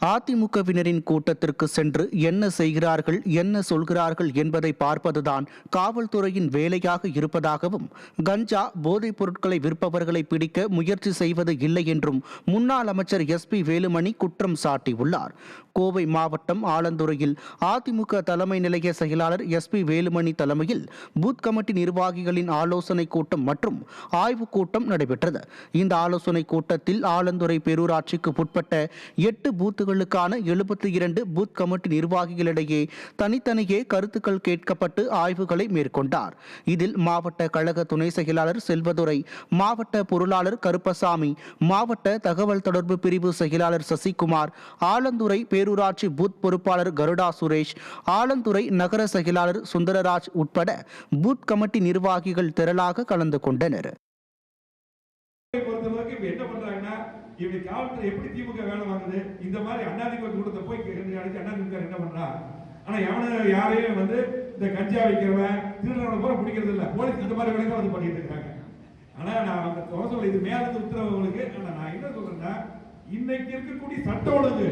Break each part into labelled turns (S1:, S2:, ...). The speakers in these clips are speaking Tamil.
S1: அதிமுகவினரின் கூட்டத்திற்கு சென்று என்ன செய்கிறார்கள் என்ன சொல்கிறார்கள் என்பதை பார்ப்பதுதான் காவல்துறையின் வேலையாக இருப்பதாகவும் கஞ்சா போதைப் பொருட்களை விற்பவர்களை பிடிக்க முயற்சி செய்வது இல்லை என்றும் முன்னாள் அமைச்சர் எஸ்பி வேலுமணி குற்றம் சாட்டியுள்ளார். கோவை மாவட்டம் ஆலந்துறையில் அதிமுக தலைமை நிலைய செயலாளர் எஸ் பி வேலுமணி தலைமையில் பூத் கமிட்டி நிர்வாகிகளின் ஆலோசனை கூட்டம் மற்றும் ஆய்வுக் கூட்டம் நடைபெற்றது. இந்த ஆலோசனை கூட்டத்தில் ஆலந்துறை பேரூராட்சிக்கு உட்பட்ட எட்டு பூத்துகளுக்கான எழுபத்தி இரண்டு பூத் கமிட்டி நிர்வாகிகளிடையே தனித்தனியே கருத்துக்கள் கேட்கப்பட்டு ஆய்வுகளை மேற்கொண்டார். இதில் மாவட்ட கழக துணை செயலாளர் செல்வதுரை மாவட்ட பொருளாளர் கருப்பசாமி மாவட்ட தகவல் தொடர்பு பிரிவு செயலாளர் சசிகுமார் ஆலந்துறை பேரூராட்சி பூத் பொறுப்பாளர் கருடா சுரேஷ் ஆலந்துறை நகர செயலாளர் சுந்தரராஜ் உட்பட பூத் கமிட்டி நிர்வாகிகள் திரளாக கலந்து கொண்டனர்.
S2: பொறுத்தளவுக்கு இவங்க காவல்துறை எப்படி திமுக வேலை வாங்குது இந்த மாதிரி அண்ணாதிமுக கூட்டத்தை போய் அடிச்சு அண்ணாதிமுக என்ன பண்றா? ஆனா எவன யாரையும் வந்து இந்த கஞ்சா வைக்கிறவன் திருடனை போல பிடிக்கிறது இல்ல. போலீஸ் இந்த மாதிரி வேலைகள் வந்து பண்ணிட்டு இருக்காங்க. ஆனா நான் அந்த தோசை இது மேல இருந்து உத்தரவுகளுக்கு ஆனா நான் என்ன சொல்றேன்னா இன்னைக்கு இருக்கக்கூடிய சட்ட ஒழுங்கு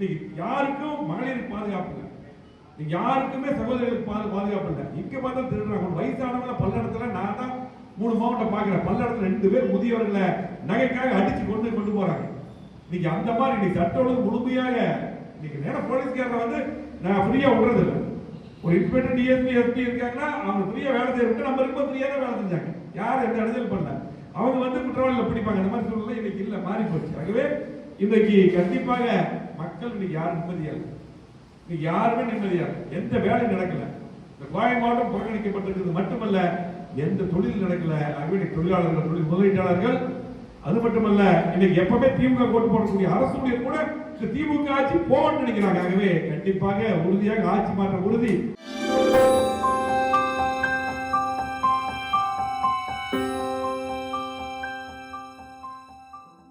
S2: இன்னைக்கு யாருக்கும் மகளிருக்கு பாதுகாப்பு இல்லை. இன்னைக்கு யாருக்குமே சகோதரிகளுக்கு பாது பாதுகாப்பு இல்லை. இங்க பார்த்தா திருடுறாங்க. ஒரு வயசானவங்கள பல்லடத்துல நான் தான் மூணு மாவட்டம் பார்க்குறேன். பல்லடத்துல ரெண்டு பேர் முதியவர்களை நகைக்காக அடிச்சு கொண்டு கொண்டு போறாங்க. இன்னைக்கு அந்த மாதிரி இன்னைக்கு சட்ட ஒழுங்கு முழுமையாக இன்னைக்கு நேரம் போலீஸ்காரரை வந்து நான் ஃப்ரீயா விடுறது இல்லை ஒரு இன்ஸ்பெக்டர் டிஎஸ்பி எஸ்பி இருக்காங்கன்னா அவங்க ஃப்ரீயா வேலை செய்ய விட்டு நம்ம ரொம்ப ஃப்ரீயா தான் வேலை செஞ்சாங்க. யார் எந்த இடத்துல பண்ணல. அவங்க வந்து குற்றவாளிகளை பிடிப்பாங்க. இந்த மாதிரி சூழ்நிலை இன்னைக்கு இல்லை. மாறி போச்சு ஆகவே இன்னைக்கு கண்டிப்பாக மக்கள் இன்னைக்கு யாரும் நிம்மதியா இல்லை இன்னைக்கு யாருமே நிம்மதியா எந்த வேலையும் நடக்கல. இந்த கோவை மாவட்டம் புறக்கணிக்கப்பட்டிருக்கிறது மட்டுமல்ல எந்த தொழில் நடக்கல. ஆகவே தொழிலாளர்கள் தொழில் முதலீட்டாளர்கள். அது மட்டுமல்ல இன்னைக்கு எப்பவுமே திமுக கோட்டு போடக்கூடிய அரசு ஊழியர் கூட திமுக ஆட்சி போகணும்னு நினைக்கிறாங்க. ஆகவே கண்டிப்பாக உறுதியாக ஆட்சி மாற்ற உறுதி.